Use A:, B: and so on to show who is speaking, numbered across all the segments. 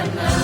A: ส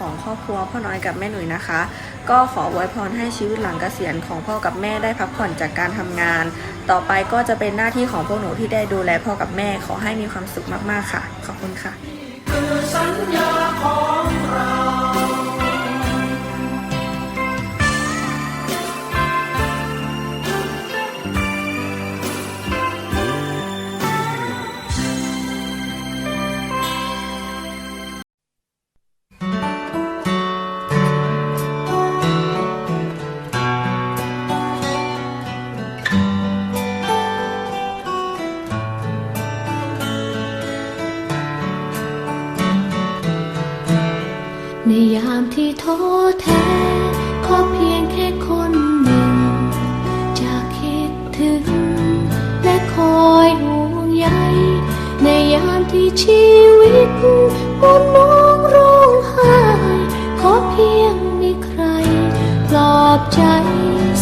A: ของครอบครัวพ่อน้อยกับแม่หนุ่ยนะคะ ก็ขออวยพรให้ชีวิตหลังเกษียณของพ่อกับแม่ได้พักผ่อนจากการทำงาน ต่อไปก็จะเป็นหน้าที่ของพวกหนูที่ได้ดูแลพ่อกับแม่ขอให้มีความสุขมากๆค่ะ ขอบคุณค่ะ
B: ท้อแท้ขอเพียงแค่คนหนึ่ง จะคิดถึง และคอยห่วงใยในยามที่ชีวิตมุนมองร้องไห้ขอเพียงมีใคร ปลอบใจ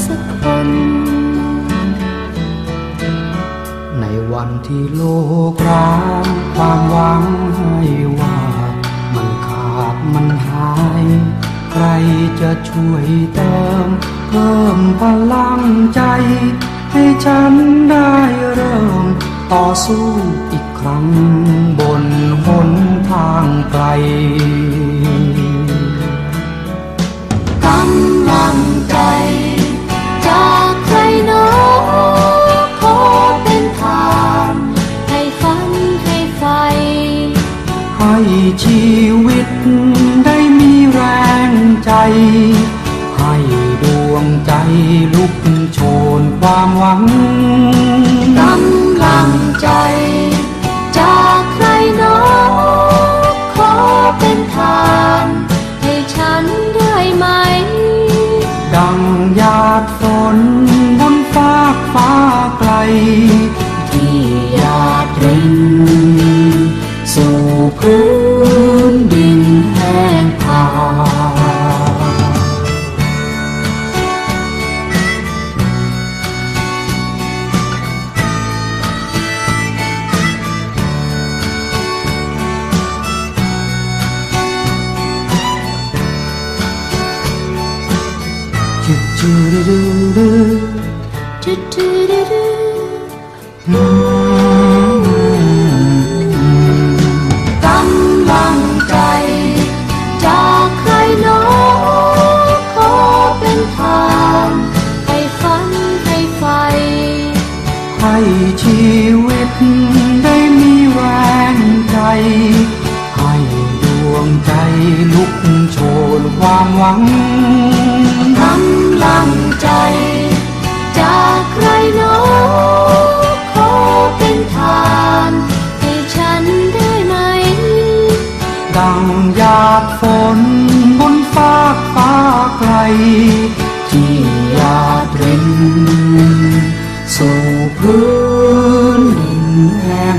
B: สักคน
C: ในวันที่โลกร้างความหวังให้ว่ามันขาดมันหาย ใครจะช่วยเติม เพิ่มพลังใจ ให้ฉันได้เริ่ม ต่อสู้อีกครั้งบนหนทางไกลกำลังใจ
D: ลุ กำ
E: ลังใจ จากใครหนอขอเป็นทานให้
D: ฝัน
E: ให้ไฟ
D: ให้ชีวิตได้มีแรงใจ ให้ดวงใจลุกโชนความหวัง
E: ดั
D: งหยาดฝนบนฟากฟ้าไกล ที่หยาดรินสู่พื้นดินแห้ง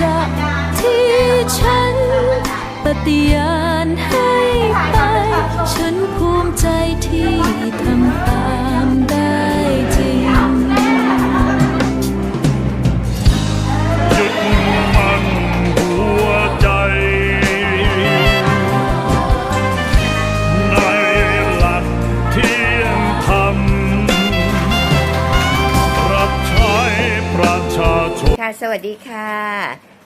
E: จจะที่ฉันปฏิญาณให้ไป ฉันภูมิใจที่ทำตาม
F: สวัสดีค่ะ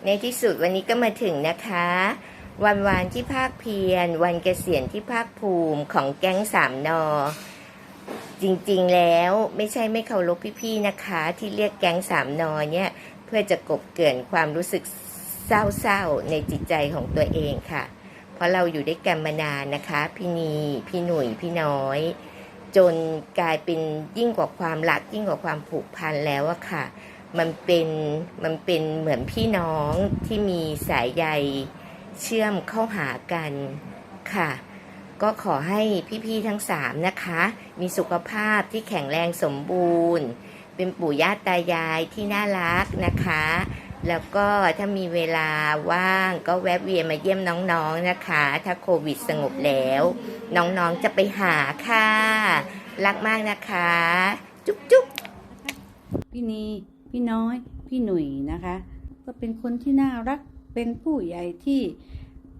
F: ในที่สุดวันนี้ก็มาถึงนะคะ วันวานที่ภาคเพียร วันเกษียณที่ภาคภูมิของแก๊งสามนอ จริงๆแล้วไม่ใช่ไม่เคารพพี่ๆนะคะ ที่เรียกแก๊งสามนอเนี่ยเพื่อจะกบเกลื่อนความรู้สึกเศร้าๆในจิตใจของตัวเองค่ะ เพราะเราอยู่ด้วยกันมานานนะคะ พี่นีพี่หนุ่ยพี่น้อย จนกลายเป็นยิ่งกว่าความรักยิ่งกว่าความผูกพันแล้วอะค่ะ มันเป็นมันเป็นเหมือนพี่น้องที่มีสายใยเชื่อมเข้าหากันค่ะ ก็ขอให้พี่ๆทั้งสามนะคะ มีสุขภาพที่แข็งแรงสมบูรณ์ เป็นปู่ย่าตายายที่น่ารักนะคะ แล้วก็ถ้ามีเวลาว่างก็แวะเวียนมาเยี่ยมน้องๆนะคะ ถ้าโควิดสงบแล้ว น้องๆจะไปหาค่ะ รักมากนะคะ จุ๊บจุ๊บ
G: พี่นี พี่น้อยพี่หนุ่ยนะคะ ก็เป็นคนที่น่ารักเเป็นผู้ใหญ่ที่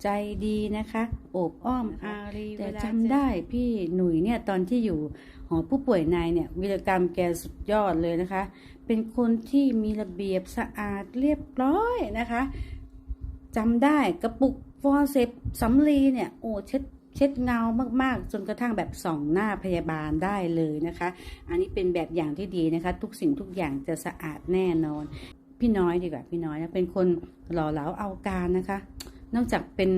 G: ใจดีนะคะโอบอ้อมอารีแต่จำได้พี่หนุ่ยเนี่ยตอนที่อยู่หอผู้ป่วยในเนี่ยวิรกรรมแกสุดยอดเลยนะคะ เป็นคนที่มีระเบียบสะอาดเรียบร้อยนะคะจำได้กระปุกฟอร์เซปสำลีเนี่ยโอ้เช็ด เช็ดเงามากๆ จนกระทั่งแบบส่องหน้าพยาบาลได้เลยนะคะ อันนี้เป็นแบบอย่างที่ดีนะคะ ทุกสิ่งทุกอย่างจะสะอาดแน่นอน พี่น้อยดีกว่าพี่น้อยนะเป็นคนหล่อเหลาเอาการนะคะ นอกจากเป็น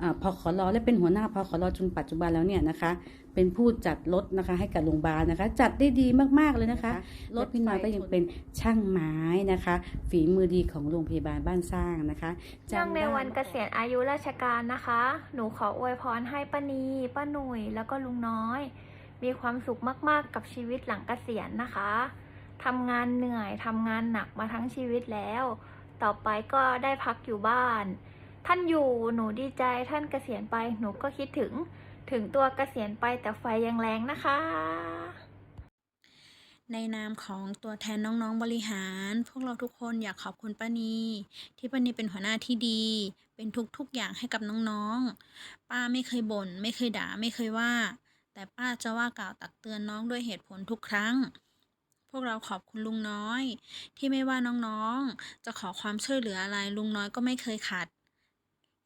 G: อพอขอรอและเป็นหัวหน้าพอขอรอจนปัจจุบันแล้วเนี่ยนะคะ เป็นผู้จัดรถนะคะ ให้กับโรงพยาบาลนะคะ จัดได้ดีมากๆเลยนะคะรถพี่น้อยก็ยังเป็นช่างไม้นะคะ ฝีมือดีของโรงพยาบาลบ้านสร้างนะคะ
H: เนื่องใน
G: จำได้
H: วันเกษียณอายุราชการนะคะ หนูขออวยพรให้ป้านีป้าหนุ่ยแล้วก็ลุงน้อย มีความสุขมากๆ กับชีวิตหลังเกษียณนะคะทำงานเหนื่อยทำงานหนักมาทั้งชีวิตแล้ว ต่อไปก็ได้พักอยู่บ้าน ท่านอยู่หนูดีใจท่านเกษียณไปหนูก็คิดถึง ถึงตัวเกษียณไปแต่ไฟยังแรงนะคะ
I: ในนามของตัวแทนน้องๆบริหาร พวกเราทุกคนอยากขอบคุณป้านีที่ป้านีเป็นหัวหน้าที่ดี เป็นทุกๆอย่างให้กับน้องๆ ป้าไม่เคยบน่นไม่เคยด่าไม่เคยว่า แต่ป้าจะว่ากล่าวตักเตือนน้องด้วยเหตุผลทุกครั้งพวกเราขอบคุณลุงน้อย ที่ไม่ว่าน้องๆ จะขอความช่วยเหลืออะไรลุงน้อยก็ไม่เคยขัด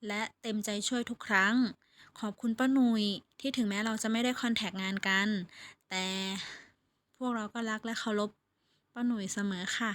I: และเต็มใจช่วยทุกครั้ง ขอบคุณป้าหนุยที่ถึงแม้เราจะไม่ได้คอนแทคงานกัน แต่พวกเราก็รักและเคารพป้าหนุยเสมอค่ะ